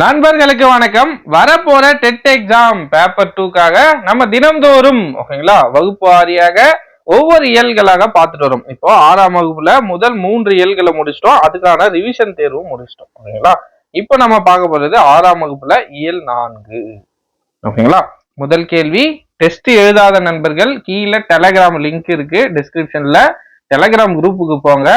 நண்பர்களுக்கு வணக்கம். வரப்போற டெட் எக்ஸாம் பேப்பர் டூக்காக நம்ம தினம்தோறும் ஓகேங்களா வகுப்பு வாரியாக ஒவ்வொரு இயல்களாக பார்த்துட்டு வரோம். இப்போ ஆறாம் வகுப்புல முதல் மூன்று இயல்களை முடிச்சிட்டோம். அதுக்கான ரிவிஷன் தேர்வும் முடிச்சிட்டோம். ஓகேங்களா? இப்போ நம்ம பார்க்க போறது ஆறாம் வகுப்புல இயல் நான்கு. ஓகேங்களா? முதல் கேள்வி டெஸ்ட் எழுதாத நண்பர்கள் கீழே டெலகிராம் லிங்க் இருக்கு. டிஸ்கிரிப்ஷன்ல டெலகிராம் குரூப்புக்கு போங்க.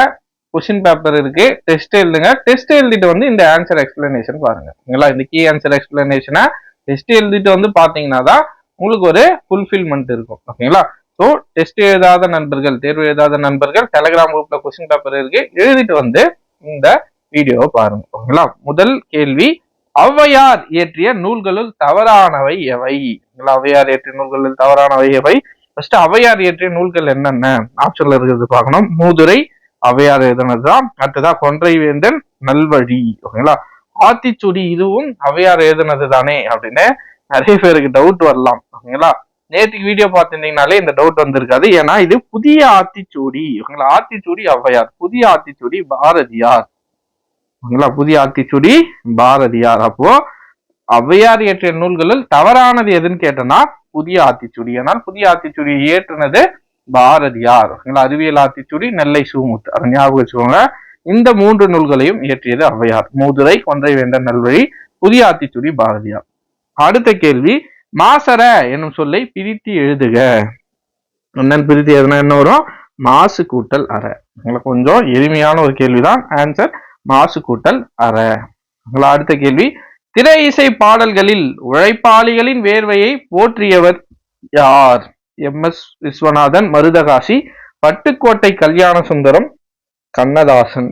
கொஸ்டின் பேப்பர் இருக்கு. டெஸ்ட் எழுதுங்க. டெஸ்ட் எழுதிட்டு வந்து இந்த ஆன்சர் எக்ஸ்பிளனேஷன் பாருங்க. ஓகேங்களா? இந்த கீ ஆன்சர் எக்ஸ்பிளனேஷனை டெஸ்ட் எழுதிட்டு வந்து பாத்தீங்கன்னா தான் உங்களுக்கு ஒரு ஃபுல்ஃபில்மெண்ட் இருக்கும். ஓகேங்களா? ஸோ டெஸ்ட் எழுதாத நண்பர்கள் தேர்வு எழுதாத நண்பர்கள் டெலகிராம் குரூப்ல கொஸ்டின் பேப்பர் இருக்கு. எழுதிட்டு வந்து இந்த வீடியோவை பாருங்க. ஓகேங்களா? முதல் கேள்வி ஔவையார் இயற்றிய நூல்களுள் தவறானவை எவை? ஓகேங்களா? ஔவையார் இயற்றிய நூல்களில் தவறானவை எவை? ஃபர்ஸ்ட் ஔவையார் இயற்றிய நூல்கள் என்னென்ன? ஆப்ஷன்ல இருக்கிறது பார்க்கணும். மூதுரை ஔவையார் எழுதுனதுதான் அடுத்ததா கொன்றை வேந்தன் நல்வழி ஓகேங்களா? ஆத்திச்சுடி இதுவும் ஔவையார் எழுதுனது தானே அப்படின்னு நிறைய பேருக்கு டவுட் வரலாம் ஓகேங்களா? நேற்றுக்கு வீடியோ பார்த்துருந்தீங்கனாலே இந்த டவுட் வந்திருக்காது. ஏன்னா இது புதிய ஆத்திச்சூடி ஓகேங்களா? ஆத்திச்சூடி ஔவையார் புதிய ஆத்திச்சூடி பாரதியார் ஓகேங்களா? புதிய ஆத்திச்சூடி பாரதியார். அப்போ ஔவையார் இயற்றிய நூல்களில் தவறானது எதுன்னு கேட்டோம்னா புதிய ஆத்திச்சூடி. ஆனால் புதிய ஆத்திச்சூடி இயற்றினது பாரதியார். ஓகேங்களா அறிவியல் ஆத்திச்சூடி நெல்லை சுமுத்து அதை ஞாபகம் வச்சுக்கோங்க இந்த மூன்று நூல்களையும் இயற்றியது ஔவையார். மூதுரை கொன்றை வேண்ட நல்வழி புதிய ஆத்திச்சூடி பாரதியார். அடுத்த கேள்வி மாசர என்னும் சொல்லை பிரித்து எழுதுக. என்னன்னு பிரித்து எதுனா என்ன வரும்? மாசு கூட்டல் அற. உங்களுக்கு கொஞ்சம் எளிமையான ஒரு கேள்விதான். ஆன்சர் மாசு கூட்டல் அற. உங்களா அடுத்த கேள்வி திரை இசை பாடல்களில் உழைப்பாளிகளின் வேர்வையை போற்றியவர் யார்? எம். எஸ். விஸ்வநாதன் மருதகாசி பட்டுக்கோட்டை கல்யாண சுந்தரம் கண்ணதாசன்.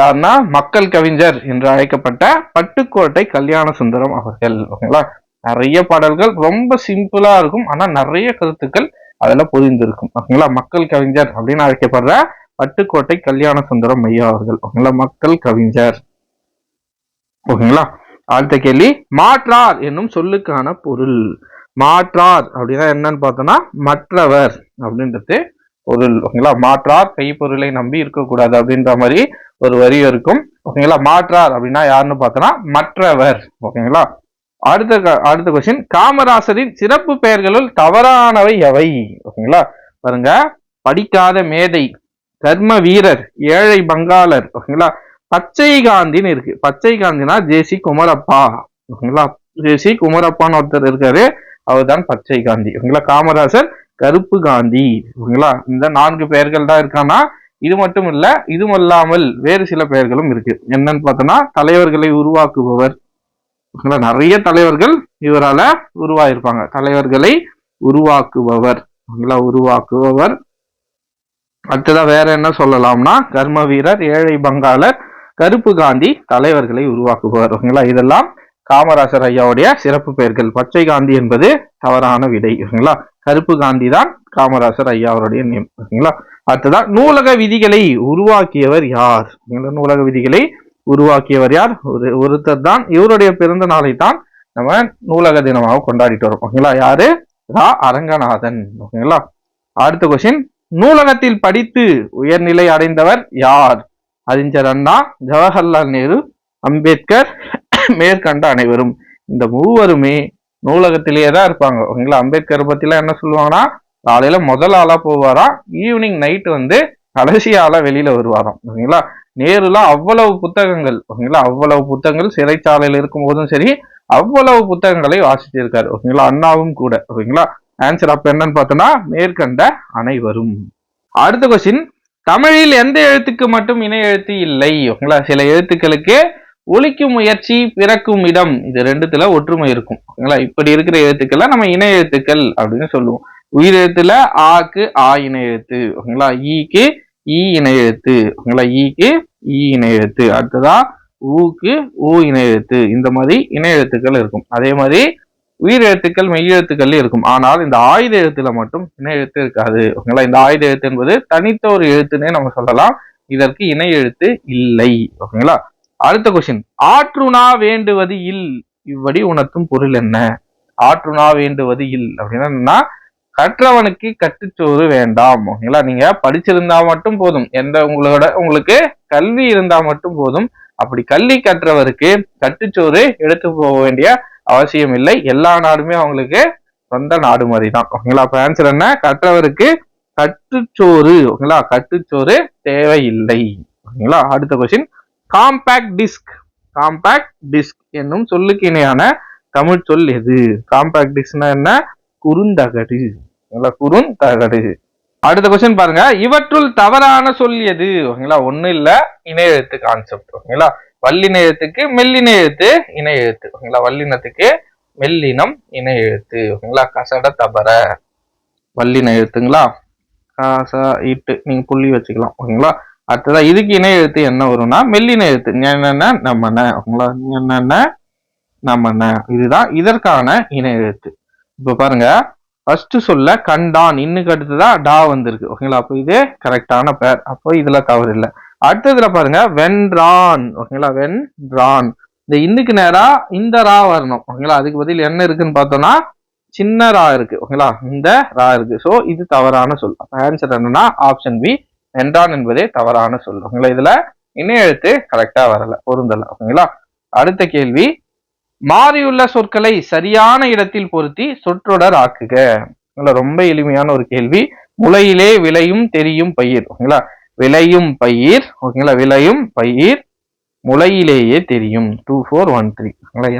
யாருன்னா மக்கள் கவிஞர் என்று அழைக்கப்பட்ட பட்டுக்கோட்டை கல்யாண சுந்தரம் அவர்கள் ஓகேங்களா? நிறைய பாடல்கள் ரொம்ப சிம்பிளா இருக்கும். ஆனா நிறைய கருத்துக்கள் அதில் புரிந்திருக்கும் ஓகேங்களா? மக்கள் கவிஞர் அப்படின்னு அழைக்கப்படுற பட்டுக்கோட்டை கல்யாண சுந்தரம் ஐயா அவர்கள் ஓகேங்களா? மக்கள் கவிஞர். ஓகேங்களா? அடுத்த கேள்வி மாற்றார் என்னும் சொல்லுக்கான பொருள். மாற்றார். அப்படின்னா என்னன்னு பார்த்தோம்னா மற்றவர் அப்படின்றது பொருள் ஓகேங்களா? மாற்றார் கைப்பொருளை நம்பி இருக்கக்கூடாது அப்படின்ற மாதிரி ஒரு வரி இருக்கும். ஓகேங்களா? மாற்றார் அப்படின்னா யாருன்னு பார்த்தோம்னா மற்றவர். ஓகேங்களா? அடுத்த க- அடுத்த கொஸ்டின் காமராசரின் சிறப்பு பெயர்களுள் தவறானவை எவை? ஓகேங்களா? பாருங்க. படிக்காத மேதை கர்ம வீரர் ஏழை பங்காளர் ஓகேங்களா? பச்சை காந்தின்னு இருக்கு. பச்சை காந்தினா ஜேசி குமரப்பா. ஓகேங்களா? ஜேசி குமரப்பான்னு ஒருத்தர் இருக்காரு. அவர் தான் பச்சை காந்தி. ஓகேங்களா காமராசர் கருப்பு காந்தி. ஓகேங்களா இந்த நான்கு பெயர்கள் தான் இருக்கானா இது மட்டும் இல்ல இதுவும் அல்லாமல் வேறு சில பெயர்களும் இருக்கு. என்னன்னு பார்த்தோம்னா தலைவர்களை உருவாக்குபவர். நிறைய தலைவர்கள் இவரால உருவாயிருப்பாங்க. தலைவர்களை உருவாக்குபவர். ஓகேங்களா உருவாக்குபவர். அடுத்ததான் வேற என்ன சொல்லலாம்னா கர்ம வீரர் ஏழை பங்காளர் கருப்பு காந்தி தலைவர்களை உருவாக்குபவர். ஓகேங்களா இதெல்லாம் காமராசர் ஐயாவுடைய சிறப்பு பெயர்கள். பச்சை காந்தி என்பது தவறான விடை ஓகேங்களா கருப்பு காந்தி தான் காமராசர் ஐயா அவருடைய நேம் ஓகேங்களா அடுத்ததான் நூலக விதிகளை உருவாக்கியவர் யார்? நூலக விதிகளை உருவாக்கியவர் யார்? ஒரு ஒருத்தர் தான் இவருடைய பிறந்த நாளை தான் நம்ம நூலக தினமாக கொண்டாடிட்டு வரோம் ஓகேங்களா யாரு? ரா. அரங்கநாதன் ஓகேங்களா அடுத்த கொஸ்டின் நூலகத்தில் படித்து உயர்நிலை அடைந்தவர் யார்? அறிஞர் அண்ணா ஜவஹர்லால் நேரு அம்பேத்கர் மேற்கண்ட அனைவரும் இந்த மூவருமே நூலகத்திலேயே தான் இருப்பாங்க. ஓகேங்களா? அம்பேத்கர் பத்திலாம் என்ன சொல்லுவாங்கன்னா காலையில முதல் ஆளா போவாரா ஈவினிங் நைட் வந்து கடைசி ஆளா வெளியில வருவாராம். ஓகேங்களா? நேருல அவ்வளவு புத்தகங்கள். ஓகேங்களா? அவ்வளவு புத்தகங்கள் சிறைச்சாலையில் இருக்கும் போதும் சரி அவ்வளவு புத்தகங்களை வாசிச்சிருக்காரு ஓகேங்களா? அண்ணாவும் கூட. ஓகேங்களா? ஆன்சர் அப்ப என்னன்னு பார்த்தோம்னா மேற்கண்ட அனைவரும். அடுத்த கொஸ்டின் தமிழில் எந்த எழுத்துக்கு மட்டும் இணை எழுத்து இல்லை? ஓகேங்களா? சில எழுத்துக்களுக்கு ஒழிக்கும் முயற்சி பிறக்கும் இடம். இது ரெண்டுத்துல ஒற்றுமை இருக்கும். ஓகேங்களா? இப்படி இருக்கிற எழுத்துக்களை நம்ம இணை எழுத்துக்கள் அப்படின்னு சொல்லுவோம். உயிர் எழுத்துல ஆக்கு ஆ இணை எழுத்து. ஓகேங்களா? ஈக்கு ஈ இணை எழுத்து. ஓகேங்களா? ஈக்கு ஈ இணை எழுத்து. அடுத்ததா ஊக்கு ஊ இணை எழுத்து. இந்த மாதிரி இணை எழுத்துக்கள் இருக்கும். அதே மாதிரி உயிர் எழுத்துக்கள் மெய் எழுத்துக்கள் இருக்கும். ஆனால் இந்த ஆயுத எழுத்துல மட்டும் இணை எழுத்து இருக்காது. ஓகேங்களா? இந்த ஆயுத எழுத்து என்பது தனித்த ஒரு எழுத்துன்னே நம்ம சொல்லலாம். இதற்கு இணை எழுத்து இல்லை. ஓகேங்களா? அடுத்த கொஸ்டின் ஆற்றுணா வேண்டுவது இல் இவ்வடி உனக்கும் பொருள் என்ன? ஆற்றுணா வேண்டுவது இல் அப்படின்னா என்னன்னா கற்றவனுக்கு கட்டுச்சோறு வேண்டாம். ஓகேங்களா? நீங்க படிச்சிருந்தா மட்டும் போதும். எந்த உங்களோட உங்களுக்கு கல்வி இருந்தா மட்டும் போதும். அப்படி கல்வி கற்றவருக்கு கட்டுச்சோறு எடுத்து போக வேண்டிய அவசியம் இல்லை. எல்லா நாடுமே அவங்களுக்கு சொந்த நாடு மாதிரி தான் ஓகேங்களா? அப்ப ஆன்சர் என்ன? கற்றவருக்கு கட்டுச்சோறு ஓகேங்களா? கட்டுச்சோறு தேவையில்லை. ஓகேங்களா? அடுத்த question compact disc compact disc என்னும் சொல்லுக்கு இணையான தமிழ் சொல் எது? காம்பேக்ட் டிஸ்க்னா என்ன? குறுந்தகடு. ஓகேங்களா குறுந்தகடு. அடுத்த கொஸ்டின் பாருங்க. இவற்றுள் தவறான சொல் எது? ஓகேங்களா? ஒண்ணு இல்ல இணைய எழுத்து கான்செப்ட் ஓகேங்களா? வல்லின எழுத்துக்கு மெல்லின எழுத்து இணை எழுத்து. ஓகேங்களா? வல்லினத்துக்கு மெல்லினம் இணை எழுத்து. ஓகேங்களா? கசட தபர. வல்லின எழுத்துங்களா? காச இட்டு. நீங்க புள்ளி வச்சுக்கலாம். ஓகேங்களா? அடுத்ததா இதுக்கு இணை எழுத்து என்ன வரும்னா மெல்லின எழுத்து. என்னென்ன நம்மன ஓகேங்களா என்னென்ன நம்மன இதுதான் இதற்கான இணை எழுத்து. இப்ப பாருங்க ஃபர்ஸ்ட் சொல்ல கண்டான் இன்னுக்கு அடுத்துதான் டா வந்திருக்கு. ஓகேங்களா அப்போ இது கரெக்டான பேர் அப்போ இதுல கவர் இல்லை. அடுத்ததுல பாருங்க வென்றான் ஓகேங்களா வென்றான் இந்த இன்னுக்கு நேரா இந்த ரா வரணும். ஓகேங்களா அதுக்கு பதில் என்ன இருக்குன்னு பார்த்தோம்னா சின்ன ரா இருக்கு. ஓகேங்களா இந்த ரா இருக்கு. சோ இது தவறான சொல். ஆன்சர் என்னன்னா ஆப்ஷன் பி வென்றான் என்பதே தவறான சொல். உங்களை இதுல இணைய எழுத்து கரெக்டா வரல. பொருந்தல. ஓகேங்களா? அடுத்த கேள்வி. மாறியுள்ள சொற்களை சரியான இடத்தில் பொருத்தி சொற்றொடர் ஆக்குக. ரொம்ப எளிமையான ஒரு கேள்வி. முளையிலே விளையும் தெரியும் பயிர். ஓகேங்களா? விளையும் பயிர். ஓகேங்களா? விளையும் பயிர் முளையிலேயே தெரியும். டூ ஃபோர் ஒன் த்ரீ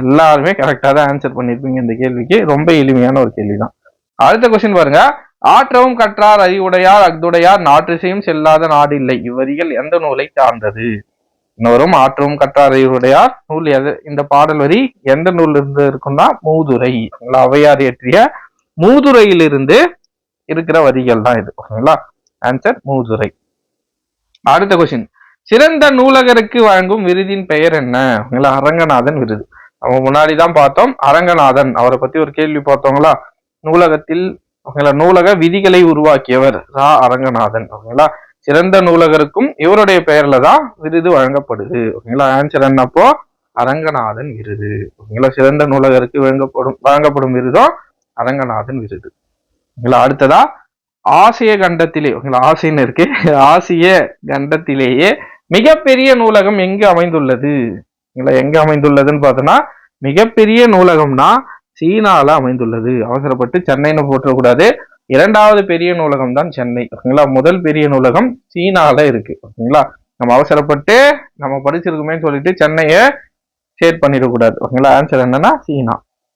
எல்லாருமே கரெக்டாக தான் ஆன்சர் பண்ணியிருப்பீங்க இந்த கேள்விக்கு. ரொம்ப எளிமையான ஒரு கேள்வி தான் அடுத்த கொஸ்டின் பாருங்க. ஆற்றவும் கற்றார் அறிவுடையார் அக்துடையார் நாற்றிசையும் செல்லாத நாடில்லை. இவ்வரிகள் எந்த நூலை சார்ந்தது? இன்னொரும் ஆற்றவும் கற்றார் அறிவுடையார் நூல் எது இந்த பாடல் வரி எந்த நூல் இருந்து இருக்கும்னா மூதுரை. அவையார் இயற்றிய மூதுரையிலிருந்து இருக்கிற வரிகள் தான் இது. ஓகேங்களா? ஆன்சர் மூதுரை. அடுத்த கொஸ்டின் சிறந்த நூலகருக்கு வழங்கும் விருதின் பெயர் என்ன? ஓகேங்களா? அரங்கநாதன் விருது. நம்ம முன்னாடி தான் பார்த்தோம் அரங்கநாதன். அவரை பத்தி ஒரு கேள்வி பார்த்தோங்களா? நூலகத்தில் ஓகேங்களா? நூலக விதிகளை உருவாக்கியவர் ரா. அரங்கநாதன். ஓகேங்களா? சிறந்த நூலகருக்கும் இவருடைய பெயர்ல தான் விருது வழங்கப்படுது. ஓகேங்களா? ஆன்சர் என்னப்போ? அரங்கநாதன் விருது. ஓகேங்களா? சிறந்த நூலகருக்கு வழங்கப்படும் வழங்கப்படும் விருதும் அரங்கநாதன் விருது. ஓகேங்களா? அடுத்ததா ஆசிய கண்டத்திலே ஓகேங்களா? ஆசின்னு இருக்கு. ஆசிய கண்டத்திலேயே மிகப்பெரிய நூலகம் எங்கு அமைந்துள்ளது? ஓகேங்களா? எங்க அமைந்துள்ளதுன்னு பார்த்தோம்னா மிகப்பெரிய நூலகம்னா சீனால அமைந்துள்ளது. அவசரப்பட்டு சென்னைன்னு போட்டுறக்கூடாது இரண்டாவது பெரிய நூலகம் தான் சென்னை. ஓகேங்களா? முதல் பெரிய நூலகம் சீனால இருக்கு. ஓகேங்களா? நம்ம அவசரப்பட்டு நம்ம படிச்சிருக்கோமேன்னு சொல்லிட்டு சென்னையை ஷேர் பண்ணிடக்கூடாது. ஓகேங்களா? ஆன்சர் என்னன்னா சீனா.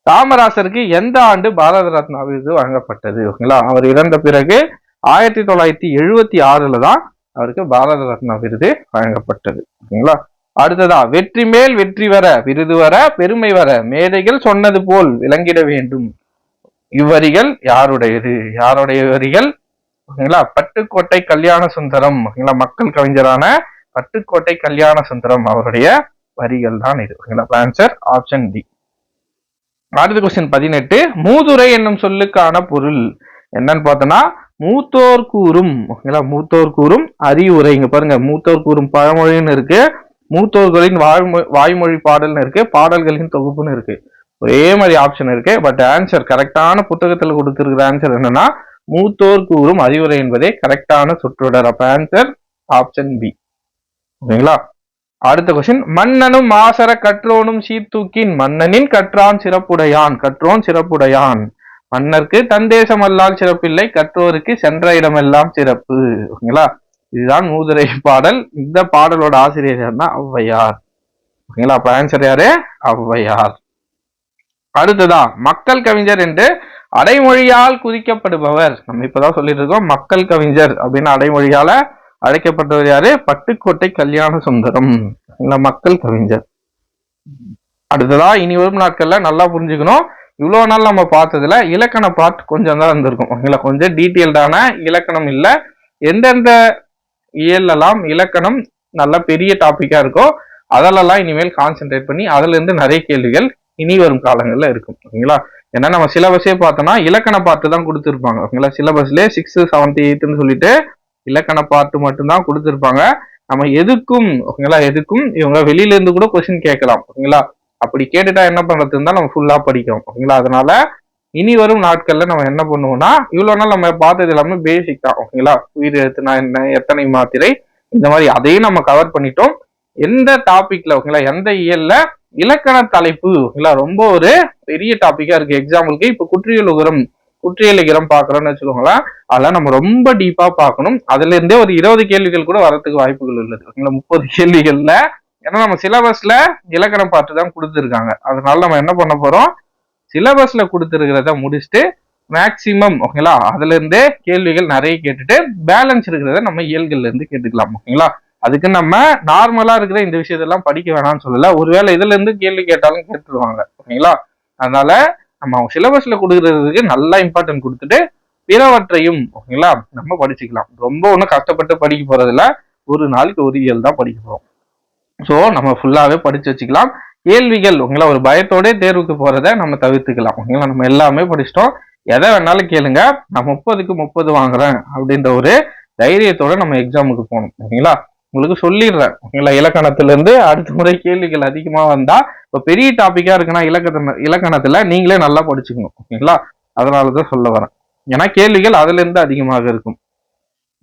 காமராசருக்கு எந்த ஆண்டு பாரத ரத்னா விருது வழங்கப்பட்டது? ஓகேங்களா? அவர் இறந்த பிறகு ஆயிரத்தி தொள்ளாயிரத்தி எழுபத்தி ஆறுல தான் அவருக்கு பாரத ரத்னா விருது வழங்கப்பட்டது. ஓகேங்களா? அடுத்ததா வெற்றி மேல் வெற்றி வர விருது வர பெருமை வர மேதைகள் சொன்னது போல் விளங்கிட வேண்டும். இவ்வரிகள் யாருடையது? யாருடைய வரிகள்? ஓகேங்களா? பட்டுக்கோட்டை கல்யாண சுந்தரம் ஓகேங்களா? மக்கள் கவிஞரான பட்டுக்கோட்டை கல்யாண சுந்தரம் அவருடைய வரிகள் தான் இது. ஓகேங்களா? ஆன்சர் ஆப்ஷன் டி அடுத்த கொஸ்டின் பதினெட்டு. மூதுரை என்னும் சொல்லுக்கான பொருள் என்னன்னு பார்த்தோம்னா மூத்தோர் கூறும். ஓகேங்களா? மூத்தோர் கூறும் அறிவுரை. இங்க பாருங்க மூத்தோர் கூறும் பழமொழின்னு இருக்கு. மூத்தோர்களின் வாய்மொழி வாய்மொழி பாடல்னு இருக்கு பாடல்களின் தொகுப்புன்னு இருக்கு. ஒரே மாதிரி ஆப்ஷன் இருக்கு பட் ஆன்சர் கரெக்டான புத்தகத்தில் கொடுத்துருக்கிற ஆன்சர் என்னன்னா மூத்தோர் கூறும் அறிவுரை என்பதே கரெக்டான சொற்றொடர். அப்ப ஆன்சர் ஆப்ஷன் பி ஓகேங்களா அடுத்த கொஸ்டின் மன்னனும் மாசர கற்றோனும் சீர்தூக்கின் மன்னனின் கற்றான் சிறப்புடையான் கற்றோன் சிறப்புடையான். மன்னருக்கு தந்தேசம் அல்லால் சிறப்பில்லை கற்றோருக்கு சென்ற இடமெல்லாம் சிறப்பு. ஓகேங்களா இதுதான் மூதுரை பாடல். இந்த பாடலோட ஆசிரியர் யாருன்னா ஔவையார். ஓகேங்களா? அப்ப ஆன்சர் யாரு? ஔவையார். அடுத்ததா மக்கள் கவிஞர் என்று அடைமொழியால் குதிக்கப்படுபவர். நம்ம இப்பதான் சொல்லிட்டு இருக்கோம் மக்கள் கவிஞர் அப்படின்னு அடைமொழியால அழைக்கப்பட்டவர் யாரு? பட்டுக்கோட்டை கல்யாண சுந்தரம். இல்ல மக்கள் கவிஞர். அடுத்ததா இனி வரும் நாட்கள்ல நல்லா புரிஞ்சுக்கணும். இவ்வளவு நாள் நம்ம பார்த்ததுல இலக்கண பார்ட் கொஞ்சம் தான் இருந்திருக்கும். ஓகேங்களா? கொஞ்சம் டீட்டெயில்டான இலக்கணம் இல்லை. எந்தெந்த இயலலாம் இலக்கணம் நல்ல பெரிய டாப்பிக்காக இருக்கோ அதிலெல்லாம் இனிமேல் கான்சென்ட்ரேட் பண்ணி அதுல இருந்து நிறைய கேள்விகள் இனி வரும் காலங்களில் இருக்கும். ஓகேங்களா? ஏன்னா நம்ம சிலபஸே பார்த்தோம்னா இலக்கண பார்த்து தான் கொடுத்துருப்பாங்க. ஓகேங்களா? சிலபஸ்லேயே சிக்ஸ் செவன்த் எயித்துன்னு சொல்லிட்டு இலக்கண பார்த்து மட்டும்தான் கொடுத்துருப்பாங்க. நம்ம எதுக்கும் ஓகேங்களா? எதுக்கும்? இவங்க வெளியில இருந்து கூட கொஸ்டின் கேட்கலாம். ஓகேங்களா? அப்படி கேட்டுட்டா என்ன பண்றது தான் நம்ம ஃபுல்லா படிக்கிறோம். ஓகேங்களா? அதனால இனி வரும் நாட்கள்ல நம்ம என்ன பண்ணுவோம்னா இவ்வளவு நாள் நம்ம பார்த்தது எல்லாமே பேசிக் தான் ஓகேங்களா உயிர் எழுத்துனா என்ன எத்தனை மாத்திரை? இந்த மாதிரி அதையும் நம்ம கவர் பண்ணிட்டோம். எந்த டாபிக்ல ஓகேங்களா எந்த இயல்ல இலக்கண தலைப்பு ஓகேங்களா ரொம்ப ஒரு பெரிய டாபிக்கா இருக்கு. எக்ஸாம்பிளுக்கு இப்ப குற்றியல் உகரம் குற்றியல் உகரம் பாக்குறோம்னு வச்சுக்கோங்களேன். அதெல்லாம் நம்ம ரொம்ப டீப்பா பார்க்கணும். அதுல இருந்தே ஒரு இருபது கேள்விகள் கூட வரத்துக்கு வாய்ப்புகள் உள்ளது ஓகேங்களா முப்பது கேள்விகள்ல. ஏன்னா நம்ம சிலபஸ்ல இலக்கணம் பார்த்து தான் கொடுத்துருக்காங்க. அதனால நம்ம என்ன பண்ண போறோம்? சிலபஸ்ல கொடுத்துருக்கிறத முடிச்சுட்டு மேக்சிமம் ஓகேங்களா அதுல இருந்தே கேள்விகள் நிறைய கேட்டுட்டு பேலன்ஸ் இருக்கிறத நம்ம இயல்கள்ல இருந்து கேட்டுக்கலாம் ஓகேங்களா அதுக்கு நம்ம நார்மலா இருக்கிற இந்த விஷயத்தெல்லாம் படிக்க வேணாம்னு சொல்லல. ஒருவேளை இதுல இருந்து கேள்வி கேட்டாலும் கேட்டுருவாங்க ஓகேங்களா அதனால நம்ம அவங்க சிலபஸ்ல கொடுக்கறதுக்கு நல்லா இம்பார்ட்டன்ட் கொடுத்துட்டு பிறவற்றையும் ஓகேங்களா நம்ம படிச்சுக்கலாம். ரொம்ப ஒன்றும் கஷ்டப்பட்டு படிக்க போறதில்ல. ஒரு நாளைக்கு ஒரு இயல் தான் படிக்க போறோம். ஸோ நம்ம ஃபுல்லாகவே படிச்சு வச்சுக்கலாம். கேள்விகள் ஓகேங்களா ஒரு பயத்தோட தேர்வுக்கு போகிறத நம்ம தவிர்த்துக்கலாம். ஓகேங்களா நம்ம எல்லாமே படிச்சிட்டோம். எதை வேணாலும் கேளுங்க. நான் முப்பதுக்கு முப்பது வாங்குறேன் அப்படின்ற ஒரு தைரியத்தோட நம்ம எக்ஸாமுக்கு போகணும். ஓகேங்களா உங்களுக்கு சொல்லிடுறேன். ஓகேங்களா இலக்கணத்துல இருந்து அடுத்த முறை கேள்விகள் அதிகமா வந்தா இப்போ பெரிய டாபிக்கா இருக்குன்னா இலக்கண இலக்கணத்துல நீங்களே நல்லா படிச்சுக்கணும். ஓகேங்களா அதனாலதான் சொல்ல வரேன். ஏன்னா கேள்விகள் அதுல இருந்து அதிகமாக இருக்கும்.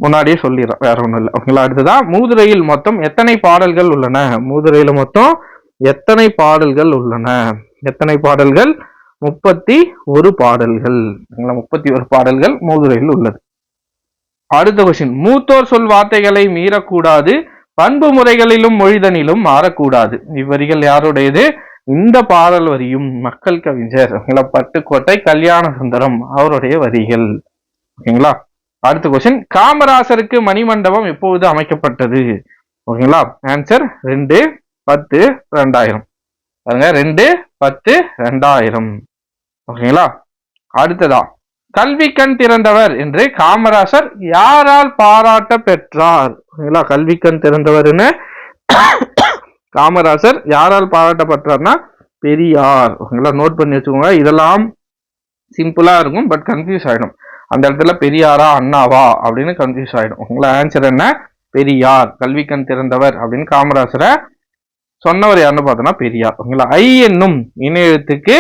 முன்னாடியே சொல்லிடுறேன். வேற ஒன்றும் இல்லை. ஓகேங்களா அடுத்ததான் மூதுரையில் மொத்தம் எத்தனை பாடல்கள் உள்ளன? மூதுரையில் மொத்தம் எத்தனை பாடல்கள் உள்ளன? எத்தனை பாடல்கள்? முப்பத்தி ஒரு பாடல்கள். முப்பத்தி ஒரு பாடல்கள் மூதுரையில் உள்ளது. அடுத்த கொஸ்டின் மூத்தோர் சொல் வார்த்தைகளை மீறக்கூடாது. பண்பு முறைகளிலும் மொழிதனிலும் மாறக்கூடாது. இவ்வரிகள் யாருடையது? இந்த பாடல் வரியும் மக்கள் கவிஞர் பட்டுக்கோட்டை கல்யாண சுந்தரம் அவருடைய வரிகள். ஓகேங்களா? அடுத்த கொஸ்டின் காமராசருக்கு மணிமண்டபம் எப்போது அமைக்கப்பட்டது? ஓகேங்களா? ஆன்சர் ரெண்டு பத்து ரெண்டாயிரம். பாருங்க ரெண்டு பத்து ரெண்டாயிரம். ஓகேங்களா? அடுத்ததா கல்வி கண் திறந்தவர் என்று காமராசர் யாரால் பாராட்ட பெற்றார்? ஓகேங்களா? கல்வி கண் திறந்தவர்னு காமராசர் யாரால் பாராட்ட பெற்றார்னா பெரியார். ஓகேங்களா? நோட் பண்ணி வச்சுக்கோங்க. இதெல்லாம் சிம்பிளா இருக்கும் பட் கன்ஃபியூஸ் ஆயிடும். அந்த இடத்துல பெரியாரா அண்ணாவா அப்படின்னு கன்ஃபியூஸ் ஆயிடும். உங்களை ஆன்சர் என்ன? பெரியார். கல்வி கண் திறந்தவர் அப்படின்னு காமராசரை சொன்னவர் யாருன்னு பார்த்தோம்னா பெரியார். ஓகேங்களா? ஐ என்னும் இணை எழுத்துக்கு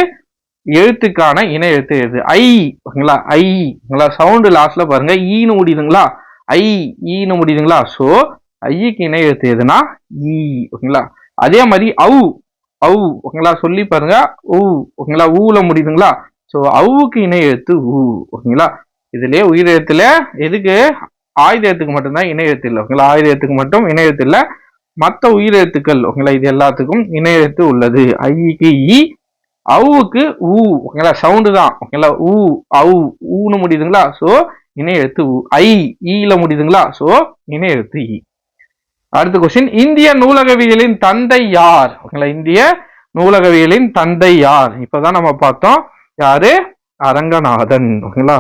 எழுத்துக்கான இணை எழுத்து எது? ஐ. ஓகேங்களா? ஐங்களா சவுண்டு லாஸ்ட்ல பாருங்க. ஈன்னு முடியுதுங்களா? ஐ. ஈன்னு முடியுதுங்களா? ஸோ ஐக்கு இணை எழுத்து எதுனா ஈ. ஓகேங்களா? அதே மாதிரி அவு அவு ஓகேங்களா? சொல்லி பாருங்க. ஊ ஓகேங்களா? ஊல முடியுதுங்களா? ஸோ அவுக்கு இணை எழுத்து ஊ. ஓகேங்களா? இதுலயே உயிர் எதுக்கு? ஆயுத மட்டும்தான் இணை எழுத்து இல்லை. ஓகேங்களா? ஆயுத எழுத்துக்கு மட்டும் இணை எழுத்து இல்லை. மற்ற உயிரெழுத்துக்கள் ஓகேங்களா? இது எல்லாத்துக்கும் இணையெழுத்து உள்ளது. ஐக்கு இ அவுக்கு ஊ ஓகேங்களா? சவுண்டு தான் ஓகேங்களா? ஊ அவு ஊன்னு முடியுதுங்களா? ஸோ இணையெழுத்து ஊ ஐ ஈல முடியுதுங்களா? ஸோ இணையெழுத்து இ. அடுத்த கொஸ்டின் இந்திய நூலகவியலின் தந்தை யார்? ஓகேங்களா? இந்திய நூலகவியலின் தந்தை யார்? இப்பதான் நம்ம பார்த்தோம். யாரு? அரங்கநாதன் ஓகேங்களா?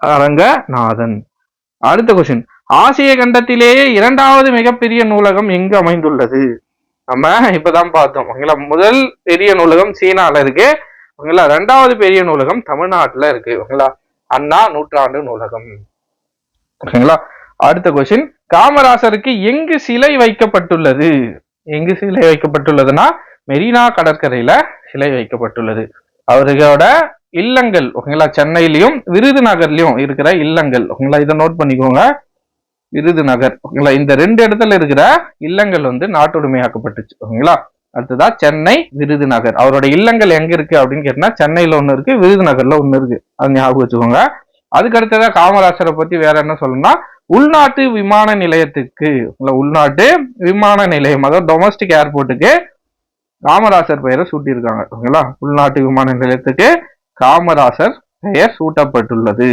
அரங்கநாதன். அடுத்த கொஸ்டின் ஆசிய கண்டத்திலேயே இரண்டாவது மிகப்பெரிய நூலகம் எங்கு அமைந்துள்ளது? நம்ம இப்பதான் பார்த்தோம். ஓகேங்களா முதல் பெரிய நூலகம் சீனால இருக்கு. ஓகேங்களா ரெண்டாவது பெரிய நூலகம் தமிழ்நாட்டுல இருக்கு. ஓகேங்களா அண்ணா நூற்றாண்டு நூலகம். ஓகேங்களா? அடுத்த கொஸ்டின் காமராசருக்கு எங்கு சிலை வைக்கப்பட்டுள்ளது? எங்கு சிலை வைக்கப்பட்டுள்ளதுன்னா மெரினா கடற்கரையில சிலை வைக்கப்பட்டுள்ளது. அவர்களோட இல்லங்கள் ஓகேங்களா? சென்னையிலயும் விருதுநகர்லயும் இருக்கிற இல்லங்கள். ஓகேங்களா? இதை நோட் பண்ணிக்கோங்க. விருதுநகர் ஓகேங்களா? இந்த ரெண்டு இடத்துல இருக்கிற இல்லங்கள் வந்து நாட்டுடைமையாக்கப்பட்டுச்சு. ஓகேங்களா? அடுத்ததா சென்னை விருதுநகர் அவரோட இல்லங்கள் எங்க இருக்கு அப்படின்னு கேட்டா சென்னையில ஒண்ணு இருக்கு விருதுநகர்ல ஒண்ணு இருக்கு. அது ஞாபகம் வச்சுக்கோங்க. அதுக்கு அடுத்ததா காமராசரை பத்தி வேற என்ன சொல்லணும்னா உள்நாட்டு விமான நிலையத்துக்கு உள்நாட்டு விமான நிலையம் அதாவது டொமஸ்டிக் ஏர்போர்ட்டுக்கு காமராசர் பெயரை சூட்டியிருக்காங்க. ஓகேங்களா? உள்நாட்டு விமான நிலையத்துக்கு காமராசர் பெயர் சூட்டப்பட்டுள்ளது.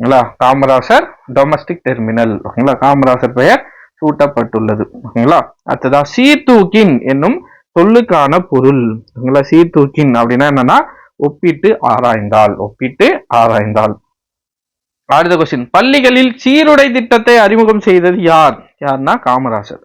ஓகேங்களா? காமராசர் டொமஸ்டிக் டெர்மினல் ஓகேங்களா? காமராசர் பெயர் சூட்டப்பட்டுள்ளது. ஓகேங்களா? அடுத்ததா சீர்தூக்கின் என்னும் சொல்லுக்கான பொருள். ஓகேங்களா? சீர்தூக்கின் அப்படின்னா என்னன்னா ஒப்பிட்டு ஆராய்ந்தால். ஒப்பிட்டு ஆராய்ந்தால். அடுத்த கொஸ்டின் பள்ளிகளில் சீருடை திட்டத்தை அறிமுகம் செய்தது யார்? யார்னா காமராசர்.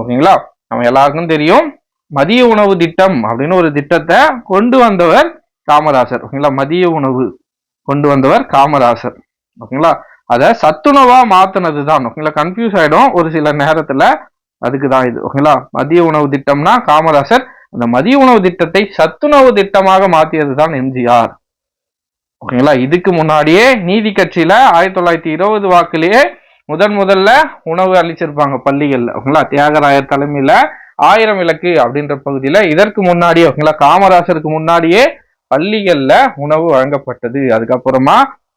ஓகேங்களா? நம்ம எல்லாருக்கும் தெரியும். மதிய உணவு திட்டம் அப்படின்னு ஒரு திட்டத்தை கொண்டு வந்தவர் காமராசர். ஓகேங்களா? மதிய உணவு கொண்டு வந்தவர் காமராசர். ஓகேங்களா? அதை சத்துணவா மாத்தினது தான் ஓகேங்களா? கன்ஃபியூஸ் ஆயிடும். ஒரு சில நேரத்துல அதுக்கு தான் இது. ஓகேங்களா? மதிய உணவு திட்டம்னா காமராசர் அந்த மதிய உணவு திட்டத்தை சத்துணவு திட்டமாக மாத்தியது தான் எம்ஜிஆர். ஓகேங்களா? இதுக்கு முன்னாடியே நீதி கட்சியில ஆயிரத்தி தொள்ளாயிரத்தி இருபது வாக்குலயே முதன் முதல்ல உணவு அளிச்சிருப்பாங்க பள்ளிகள்ல. ஓகேங்களா? தியாகராயர் தலைமையில ஆயிரம் விளக்கு அப்படின்ற பகுதியில இதற்கு முன்னாடியே ஓகேங்களா? காமராசருக்கு முன்னாடியே பள்ளிகள்ல உணவு வழங்கப்பட்டது. அதுக்கப்புறமா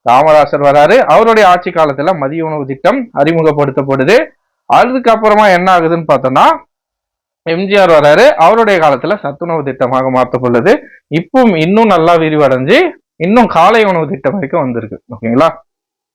காமராசர் வராரு. அவருடைய ஆட்சி காலத்துல மதிய உணவு திட்டம் அறிமுகப்படுத்தப்படுது. அதுக்கப்புறமா என்ன ஆகுதுன்னு பார்த்தோம்னா எம்ஜிஆர் வராரு. அவருடைய காலத்துல சத்துணவு திட்டமாக மாற்றப்படுது இப்பவும் இன்னும் நல்லா விரிவடைஞ்சு இன்னும் காலை உணவு திட்டம் வரைக்கும் வந்திருக்கு. ஓகேங்களா?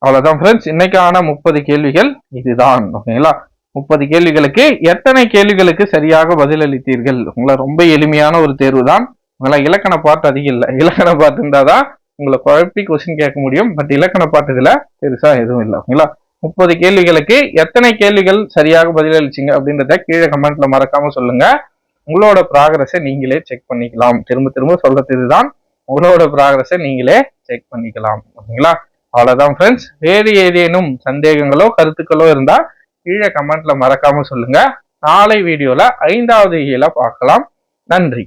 அவ்வளவுதான் ஃப்ரெண்ட்ஸ் இன்னைக்கான முப்பது கேள்விகள் இதுதான். ஓகேங்களா? முப்பது கேள்விகளுக்கு எத்தனை கேள்விகளுக்கு சரியாக பதிலளித்தீர்கள்? உங்களை ரொம்ப எளிமையான ஒரு தேர்வு தான் உங்களை இலக்கண பாட்டு அதிகம் இல்லை. இலக்கண பாட்டு இருந்தாதான் உங்களை குழப்பி கொஸ்டின் கேட்க முடியும். பட் இலக்கண பாட்டு பெருசா எதுவும் இல்லை. ஓகேங்களா முப்பது கேள்விகளுக்கு எத்தனை கேள்விகள் சரியாக பதிலளிச்சிங்க அப்படின்றத கீழே கமெண்ட்ல மறக்காம சொல்லுங்க. உங்களோட ப்ராக்ரஸை நீங்களே செக் பண்ணிக்கலாம். திரும்ப திரும்ப சொல்றது இதுதான். உங்களோட ப்ராக்ரஸை நீங்களே செக் பண்ணிக்கலாம். ஓகேங்களா அவ்வளவுதான் ஃப்ரெண்ட்ஸ் வேறு ஏதேனும் சந்தேகங்களோ கருத்துக்களோ இருந்தா கீழே கமெண்ட்ல மறக்காம சொல்லுங்க. நாளை வீடியோல ஐந்தாவது இயல பார்க்கலாம். நன்றி.